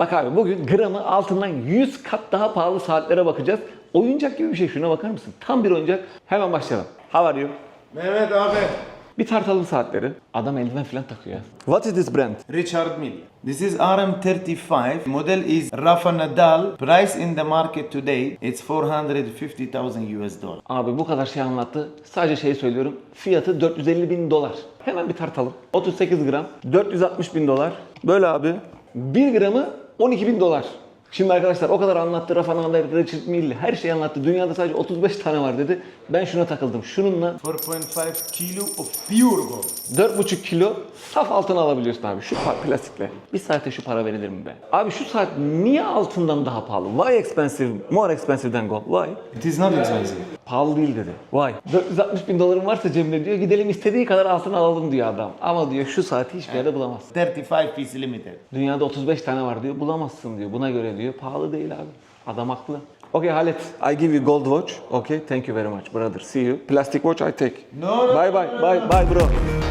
Bak abi bugün gramı altından 100 kat daha pahalı saatlere bakacağız. Oyuncak gibi bir şey. Şuna bakar mısın? Tam bir oyuncak. Hemen başlayalım. How are you? Mehmet abi. Bir tartalım saatleri. Adam eldiven falan takıyor. What is this brand? Richard Mille. This is RM35. Model is Rafa Nadal. Price in the market today it's 450,000 US dollar. Abi bu kadar şey anlattı. Sadece şey söylüyorum. Fiyatı 450 bin dolar. Hemen bir tartalım. 38 gram. 460 bin dolar. Böyle abi. 1 gramı 12 bin dolar. Şimdi arkadaşlar o kadar anlattı Rafa Nadal, Richard Mille her şeyi anlattı. Dünyada sadece 35 tane var dedi. Ben şuna takıldım. Şununla 4.5 kilo of pure gold. 4,5 kilo saf altın alabiliyorsun abi şu plastikle. Bir saate şu para verilir mi be? Abi şu saat niye altından daha pahalı? Why expensive, more expensive than gold? Why? It is not expensive. Pahalı değil dedi. Why? 460 bin dolarım varsa cebimde diyor gidelim istediği kadar altın alalım diyor adam. Ama diyor şu saati hiçbir yerde bulamazsın. 35 piece limited. Dünyada 35 tane var diyor bulamazsın diyor. Buna göre diyor pahalı değil abi. Adam haklı. Okay Halit, I give you gold watch. Okay, thank you very much brother. See you. Plastic watch I take. No, no, Bye bye, bye bye bro.